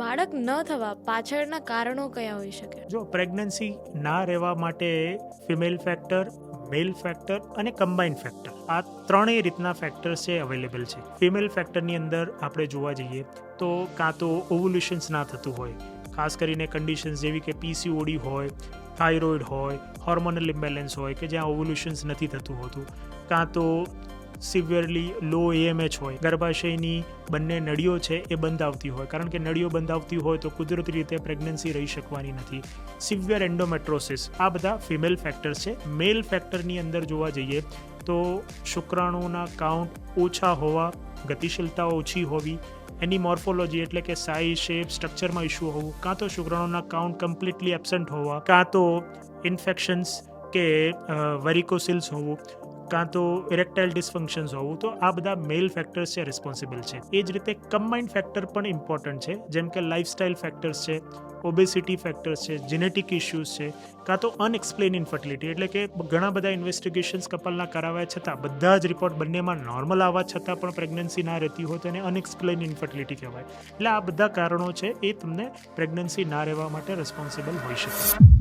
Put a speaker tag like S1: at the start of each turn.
S1: બાળક ન થવા પાછળના કારણો કયા હોઈ શકે?
S2: જો પ્રેગ્નન્સી ના રહેવા માટે ફિમેલ ફેક્ટર, મેલ ફેક્ટર અને કમ્બાઇન ફેક્ટર, આ ત્રણેય રીતના ફેક્ટર્સ છે અવેલેબલ છે. ફિમેલ ફેક્ટરની અંદર આપણે જોવા જઈએ તો કાં તો ઓવોલ્યુશન્સ ના થતું હોય, ખાસ કરીને કન્ડિશન્સ જેવી કે પીસીઓડી હોય, થાઇરોઇડ હોય, હોર્મોનલ ઇમ્બેલેન્સ હોય કે જ્યાં ઓવોલ્યુશન્સ નથી થતું હોતું, કાં તો સિવિયરલી લો એએમએચ હોય, ગર્ભાશયની બંને નળીઓ છે એ બંધ આવતી હોય. કારણ કે નળીઓ બંધ આવતી હોય તો કુદરતી રીતે પ્રેગ્નન્સી રહી શકવાની નથી. સિવિયર એન્ડોમેટ્રોસિસ આ બધા ફિમેલ ફેક્ટર્સ છે. મેલ ફેક્ટરની અંદર જોવા જઈએ તો શુક્રાણુના કાઉન્ટ ઓછા હોવા ગતિશીલતા ઓછી હોવી, એની મોર્ફોલોજી એટલે કે સાઈઝ શેપ સ્ટ્રક્ચરમાં ઇશ્યુ હોવું, કાં તો શુક્રાણુના કાઉન્ટ કમ્પ્લીટલી એબસન્ટ હોવા, કાં તો ઇન્ફેક્શન્સ કે વેરિકોસિલ્સ હોવું કાં તો ઇરેક્ટાઇલ ડિસફંક્શન્સ હોવું, તો આ બધા મેલ ફેક્ટર્સ છે રિસ્પોન્સિબલ છે. એ જ રીતે કમ્બાઇન્ડ ફેક્ટર પણ ઇમ્પોર્ટન્ટ છે, જેમ કે લાઇફસ્ટાઇલ ફેક્ટર્સ છે ઓબેસિટી ફેક્ટર્સ છે જેનેટિક ઇશ્યુઝ છે, કાં તો અનએક્સપ્લેન ઇન્ફર્ટિલિટી એટલે કે ઘણા બધા ઇન્વેસ્ટિગેશન્સ કપલના કરાવ્યા છતાં, બધા જ રિપોર્ટ બંનેમાં નોર્મલ આવવા છતાં પણ પ્રેગ્નન્સી ના રહેતી હોય તો એને અનએક્સપ્લેન ઇન્ફર્ટિલિટી કહેવાય. એટલે આ બધા કારણો છે, એ તમને પ્રેગ્નન્સી ના રહેવા માટે રિસ્પોન્સિબલ હોઈ શકે.